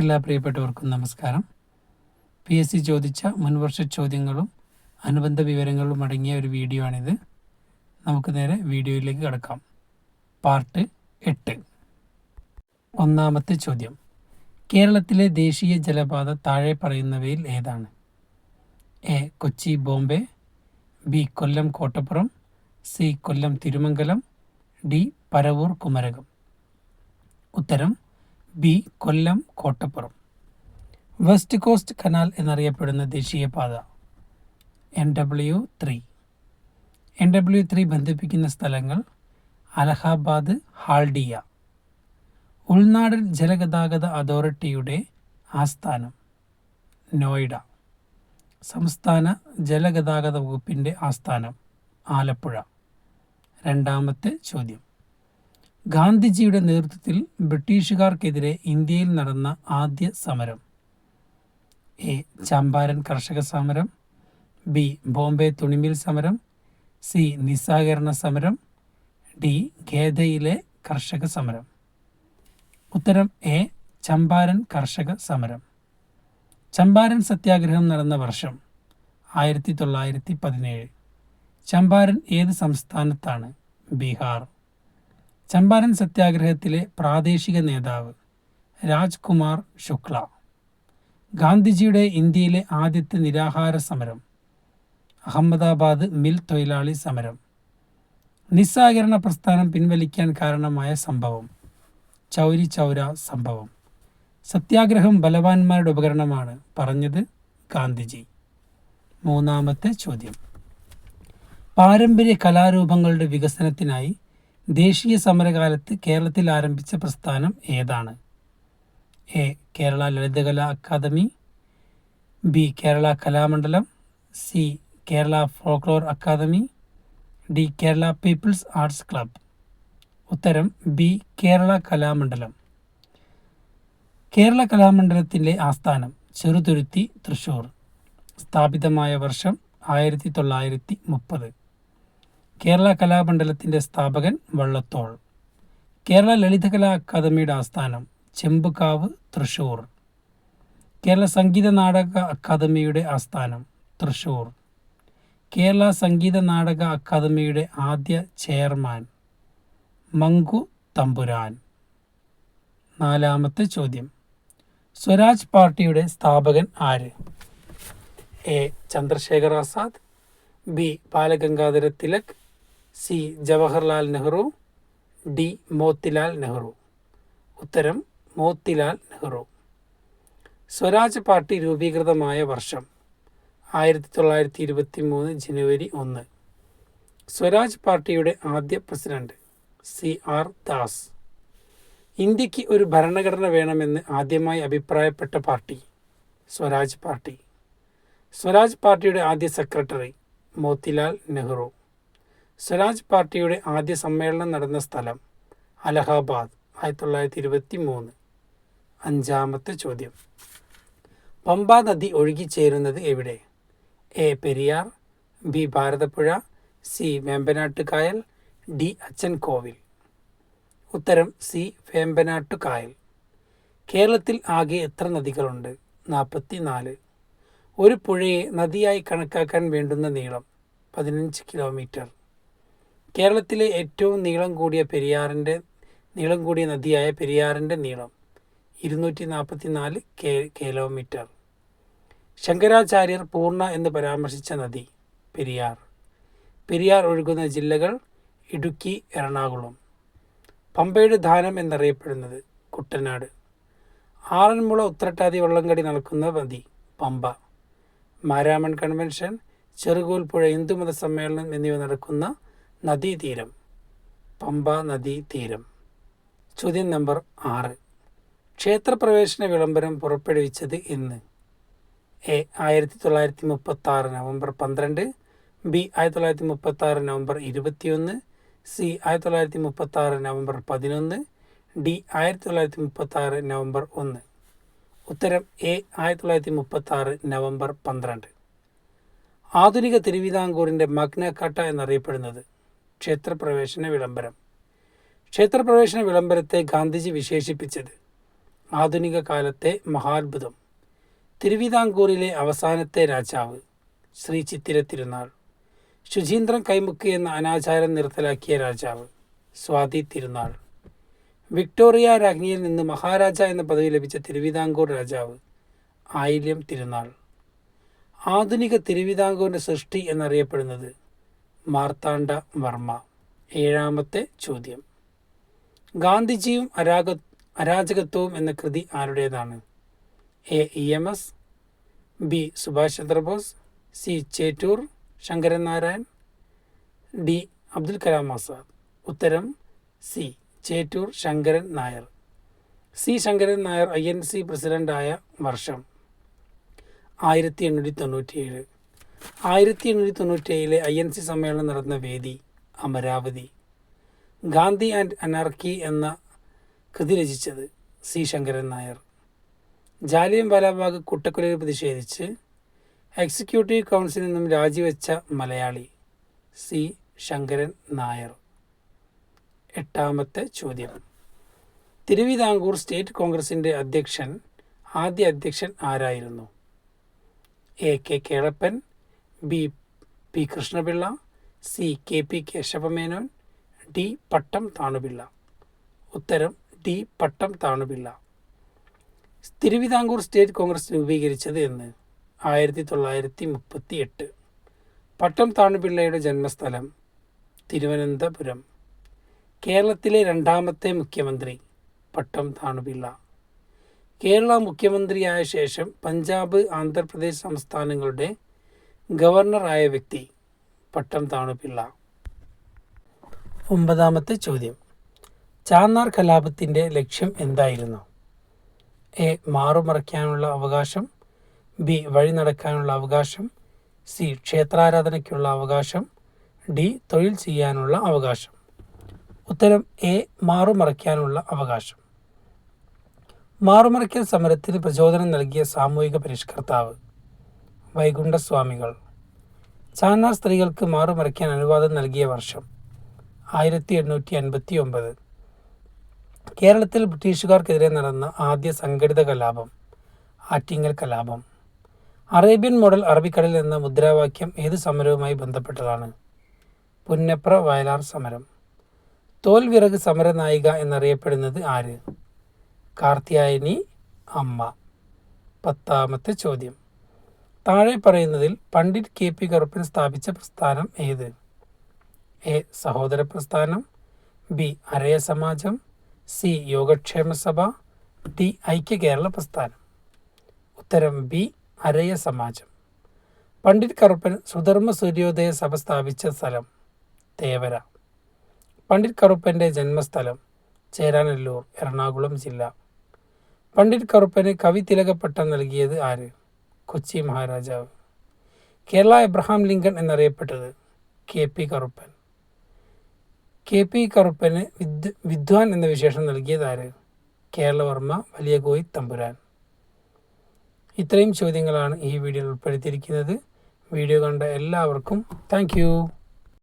എല്ലാ പ്രിയപ്പെട്ടവർക്കും നമസ്കാരം. പി എസ് സി ചോദിച്ച മുൻവർഷ ചോദ്യങ്ങളും അനുബന്ധ വിവരങ്ങളും അടങ്ങിയ ഒരു വീഡിയോ ആണിത് നമുക്ക് നേരെ വീഡിയോയിലേക്ക് കിടക്കാം. പാർട്ട് എട്ട്. ഒന്നാമത്തെ ചോദ്യം. കേരളത്തിലെ ദേശീയ ജലപാത താഴെ പറയുന്നവയിൽ ഏതാണ്? A. Kochi Bombay B. Kollam Kottappuram C. Kollam Thirumangalam D. Paravur Kumarakom. ഉത്തരം B Kollam Kottappuram. West coast canal എന്നറിയപ്പെടുന്ന ദേശീയപാത N W three. N W three ബന്ധിപ്പിക്കുന്ന സ്ഥലങ്ങൾ അലഹാബാദ് ഹാൾഡിയ. ഉൾനാടൻ ജലഗതാഗത അതോറിറ്റിയുടെ ആസ്ഥാനം നോയിഡ. സംസ്ഥാന ജലഗതാഗത വകുപ്പിന്റെ ആസ്ഥാനം ആലപ്പുഴ. രണ്ടാമത്തെ ചോദ്യം. ഗാന്ധിജിയുടെ നേതൃത്വത്തിൽ ബ്രിട്ടീഷുകാർക്കെതിരെ ഇന്ത്യയിൽ നടന്ന ആദ്യ സമരം. എ. ചമ്പാരൻ കർഷക സമരം ബി. ബോംബെ തുണിമിൽ സമരം സി. നിസ്സഹകരണ സമരം ഡി. ഖേദയിലെ കർഷക സമരം. ഉത്തരം എ. ചമ്പാരൻ കർഷക സമരം. ചമ്പാരൻ സത്യാഗ്രഹം നടന്ന വർഷം ആയിരത്തി തൊള്ളായിരത്തി പതിനേഴ്. ചമ്പാരൻ ഏത് സംസ്ഥാനത്താണ്? ബീഹാർ. ചമ്പാരൻ സത്യാഗ്രഹത്തിലെ പ്രാദേശിക നേതാവ് രാജ്കുമാർ ശുക്ല. ഗാന്ധിജിയുടെ ഇന്ത്യയിലെ ആദ്യത്തെ നിരാഹാര സമരം. അഹമ്മദാബാദ് മിൽ തൊഴിലാളി സമരം. നിസ്സഹകരണ പ്രസ്ഥാനം പിൻവലിക്കാൻ കാരണമായ സംഭവം. ചൗരി ചൗര സംഭവം. സത്യാഗ്രഹം ബലവാന്മാരുടെ ഉപകരണമാണ് പറഞ്ഞത് ഗാന്ധിജി. മൂന്നാമത്തെ ചോദ്യം. പാരമ്പര്യ കലാരൂപങ്ങളുടെ വികസനത്തിനായി ദേശീയ സമരകാലത്ത് കേരളത്തിൽ ആരംഭിച്ച പ്രസ്ഥാനം ഏതാണ്? A. Kerala Lalithakala academy B. Kerala Kalamandalam C. Kerala folklore academy D. Kerala people's arts club. ഉത്തരം ബി. കേരള കലാമണ്ഡലം. കേരള കലാമണ്ഡലത്തിന്റെ ആസ്ഥാനം ചെറുതുരുത്തി തൃശൂർ. സ്ഥാപിതമായ വർഷം ആയിരത്തി തൊള്ളായിരത്തി മുപ്പത്. കേരള കലാമണ്ഡലത്തിന്റെ സ്ഥാപകൻ വള്ളത്തോൾ. കേരള ലളിതകലാ അക്കാദമിയുടെ ആസ്ഥാനം ചെമ്പുകാവ് തൃശൂർ. കേരള സംഗീത നാടക അക്കാദമിയുടെ ആസ്ഥാനം തൃശൂർ. കേരള സംഗീത നാടക അക്കാദമിയുടെ ആദ്യ ചെയർമാൻ മങ്കു തമ്പുരാൻ. നാലാമത്തെ ചോദ്യം. സ്വരാജ് പാർട്ടിയുടെ സ്ഥാപകൻ ആര്? A. Chandrashekhar Azad B. Balagangadhara Tilak C. Jawaharlal Nehru D. Motilal Nehru. ഉത്തരം മോത്തിലാൽ നെഹ്റു. സ്വരാജ് പാർട്ടി രൂപീകൃതമായ വർഷം ആയിരത്തി തൊള്ളായിരത്തി ഇരുപത്തി മൂന്ന് ജനുവരി ഒന്ന്. സ്വരാജ് പാർട്ടിയുടെ ആദ്യ പ്രസിഡന്റ് സി. ആർ. ദാസ്. ഇന്ത്യയ്ക്ക് ഒരു ഭരണഘടന വേണമെന്ന് ആദ്യമായി അഭിപ്രായപ്പെട്ട പാർട്ടി സ്വരാജ് പാർട്ടി. സ്വരാജ് പാർട്ടിയുടെ ആദ്യ സെക്രട്ടറി മോത്തിലാൽ നെഹ്റു. സ്വരാജ് പാർട്ടിയുടെ ആദ്യ സമ്മേളനം നടന്ന സ്ഥലം അലഹാബാദ് ആയിരത്തി തൊള്ളായിരത്തി ഇരുപത്തി മൂന്ന് അഞ്ചാമത്തെ ചോദ്യം. പമ്പാ നദി ഒഴുകിച്ചേരുന്നത് എവിടെ? A. Periyar B. Bharathappuzha C. Vembanad കായൽ ഡി. അച്ഛൻ കോവിൽ ഉത്തരം സി. വേമ്പനാട്ടു കായൽ കേരളത്തിൽ ആകെ എത്ര നദികളുണ്ട്? നാൽപ്പത്തി നാല് ഒരു പുഴയെ നദിയായി കണക്കാക്കാൻ വേണ്ടുന്ന നീളം പതിനഞ്ച് കിലോമീറ്റർ. കേരളത്തിലെ ഏറ്റവും നീളം കൂടിയ പെരിയാറിന്റെ നീളം കൂടിയ നദിയായ പെരിയാറിന്റെ നീളം ഇരുന്നൂറ്റി നാൽപ്പത്തി നാല് കെ കിലോമീറ്റർ. ശങ്കരാചാര്യർ പൂർണ എന്ന് പരാമർശിച്ച നദി പെരിയാർ. പെരിയാർ ഒഴുകുന്ന ജില്ലകൾ ഇടുക്കി എറണാകുളം. പമ്പയുടെ ധാനം എന്നറിയപ്പെടുന്നത് കുട്ടനാട്. ആറന്മുള ഉത്രട്ടാതി വള്ളംകടി നടക്കുന്ന നദി പമ്പ. മാരാമൺ കൺവെൻഷൻ ചെറുകോൽപ്പുഴ ഹിന്ദുമത സമ്മേളനം എന്നിവ നടക്കുന്ന നദീതീരം. പമ്പ നദീ തീരം ചോദ്യം നമ്പർ ആറ്. ക്ഷേത്രപ്രവേശന വിളംബരം പുറപ്പെടുവിച്ചത് എന്ന്. എ ആയിരത്തി തൊള്ളായിരത്തി മുപ്പത്തി ആറ് നവംബർ പന്ത്രണ്ട്. ബി ആയിരത്തി തൊള്ളായിരത്തി മുപ്പത്തി ആറ് നവംബർ ഇരുപത്തിയൊന്ന്. സി ആയിരത്തി തൊള്ളായിരത്തി മുപ്പത്തി ആറ് നവംബർ പതിനൊന്ന്. ഡി ആയിരത്തി തൊള്ളായിരത്തി മുപ്പത്തി ആറ് നവംബർ ഒന്ന്. ഉത്തരം എ ആയിരത്തി തൊള്ളായിരത്തി മുപ്പത്തി ആറ് നവംബർ പന്ത്രണ്ട്. ആധുനിക തിരുവിതാംകൂറിന്റെ മഗ്നക്കട്ട എന്നറിയപ്പെടുന്നത് ക്ഷേത്രപ്രവേശന വിളംബരം. ക്ഷേത്രപ്രവേശന വിളംബരത്തെ ഗാന്ധിജി വിശേഷിപ്പിച്ചത് ആധുനിക കാലത്തെ മഹാത്ഭുതം. തിരുവിതാംകൂറിലെ അവസാനത്തെ രാജാവ് ശ്രീ ചിത്തിര തിരുനാൾ. ശുചീന്ദ്രൻ കൈമുക്ക് എന്ന അനാചാരം നിർത്തലാക്കിയ രാജാവ് സ്വാതി തിരുനാൾ. വിക്ടോറിയ രാജ്ഞിയിൽ നിന്ന് മഹാരാജ എന്ന പദവി ലഭിച്ച തിരുവിതാംകൂർ രാജാവ് ആയില്യം തിരുനാൾ. ആധുനിക തിരുവിതാംകൂറിന്റെ സൃഷ്ടി എന്നറിയപ്പെടുന്നത് മാർത്താണ്ഡ വർമ്മ. ഏഴാമത്തെ ചോദ്യം. ഗാന്ധിജിയും അരാഗ അരാജകത്വവും എന്ന കൃതി ആരുടേതാണ്? A E M S B Subhash Chandrabose C Chettur Sankaran Narayan D Abdul Kalam Azad. ഉത്തരം C Chettur Sankaran Nair. C Sankaran Nair I N C പ്രസിഡന്റായ വർഷം ആയിരത്തി എണ്ണൂറ്റി തൊണ്ണൂറ്റിയേഴ്. ആയിരത്തി എണ്ണൂറ്റി തൊണ്ണൂറ്റിയേഴിലെ ഐ എൻ സി സമ്മേളനം നടന്ന വേദി അമരാവതി. ഗാന്ധി ആൻഡ് അനാർക്കി എന്ന കൃതി രചിച്ചത് സി. ശങ്കരൻ നായർ. ജാലിയൻ വാലാബാഗ് കുട്ടക്കൊലയിൽ പ്രതിഷേധിച്ച് എക്സിക്യൂട്ടീവ് കൗൺസിലിൽ നിന്നും രാജിവെച്ച മലയാളി സി. ശങ്കരൻ നായർ. എട്ടാമത്തെ ചോദ്യം. തിരുവിതാംകൂർ സ്റ്റേറ്റ് കോൺഗ്രസിന്റെ അധ്യക്ഷൻ ആദ്യ അധ്യക്ഷൻ ആരായിരുന്നു? A. K. Kelappan B P Krishnapillai C K P Kesavamenon D Pattom Thanupillai. ഉത്തരം ഡി പട്ടം താണുപിള്ള. തിരുവിതാംകൂർ സ്റ്റേറ്റ് കോൺഗ്രസ് രൂപീകരിച്ചത് എന്ന്? ആയിരത്തി തൊള്ളായിരത്തി മുപ്പത്തി എട്ട് പട്ടം താണുപിള്ളയുടെ ജന്മസ്ഥലം തിരുവനന്തപുരം. കേരളത്തിലെ രണ്ടാമത്തെ മുഖ്യമന്ത്രി പട്ടം താണുപിള്ള. കേരള മുഖ്യമന്ത്രിയായ ശേഷം പഞ്ചാബ് ആന്ധ്രാപ്രദേശ് സംസ്ഥാനങ്ങളുടെ ഗവർണറായ വ്യക്തി പട്ടം താണുപിള്ള. ഒമ്പതാമത്തെ ചോദ്യം. ചാന്നാർ കലാപത്തിന്റെ ലക്ഷ്യം എന്തായിരുന്നു? എ. മാറുമറയ്ക്കാനുള്ള അവകാശം ബി. വഴി നടക്കാനുള്ള അവകാശം സി. ക്ഷേത്രാരാധനയ്ക്കുള്ള അവകാശം ഡി. തൊഴിൽ ചെയ്യാനുള്ള അവകാശം. ഉത്തരം എ. മാറുമറയ്ക്കാനുള്ള അവകാശം. മാറുമറയ്ക്കൽ സമരത്തിന് പ്രചോദനം നൽകിയ സാമൂഹിക പരിഷ്കർത്താവ് വൈകുണ്ഠസ്വാമികൾ. ചാന്നാർ സ്ത്രീകൾക്ക് മാറുമറയ്ക്കാൻ അനുവാദം നൽകിയ വർഷം ആയിരത്തി എണ്ണൂറ്റി അൻപത്തി ഒമ്പത് കേരളത്തിൽ ബ്രിട്ടീഷുകാർക്കെതിരെ നടന്ന ആദ്യ സംഘടിത കലാപം ആറ്റിങ്ങൽ കലാപം. അറേബ്യൻ മോഡൽ അറബിക്കടൽ എന്ന മുദ്രാവാക്യം ഏത് സമരവുമായി ബന്ധപ്പെട്ടതാണ്? പുന്നപ്ര വയലാർ സമരം. തോൽവിറക് സമരനായിക എന്നറിയപ്പെടുന്നത് ആര്? കാർത്തിയായനി അമ്മ. പത്താമത്തെ ചോദ്യം. താഴെ പറയുന്നതിൽ പണ്ഡിറ്റ് കെ പി കറുപ്പൻ സ്ഥാപിച്ച പ്രസ്ഥാനം ഏത്? A. Sahodara Prasthanam B. Araya Samajam C. Yogakshema Sabha D. ഐക്യ കേരള പ്രസ്ഥാനം. ഉത്തരം ബി. അരയ സമാജം. പണ്ഡിറ്റ് കറുപ്പൻ സുധർമ്മ സൂര്യോദയ സഭ സ്ഥാപിച്ച സ്ഥലം തേവര. പണ്ഡിറ്റ് കറുപ്പന്റെ ജന്മസ്ഥലം ചേരാനല്ലൂർ എറണാകുളം ജില്ല. പണ്ഡിറ്റ് കറുപ്പന് കവി തിലകപ്പട്ടം നൽകിയത് ആര്? കൊച്ചി മഹാരാജാവ്. Kerala Abraham Lincoln എന്നറിയപ്പെട്ടത് K P Karuppan. K P കറുപ്പന് വിദ് വിദ്വാൻ എന്ന വിശേഷം നൽകിയത് ആര്? കേരളവർമ്മ വലിയ കോയി തമ്പുരാൻ. ഇത്രയും ചോദ്യങ്ങളാണ് ഈ വീഡിയോയിൽ ഉൾപ്പെടുത്തിയിരിക്കുന്നത്. വീഡിയോ കണ്ട എല്ലാവർക്കും താങ്ക്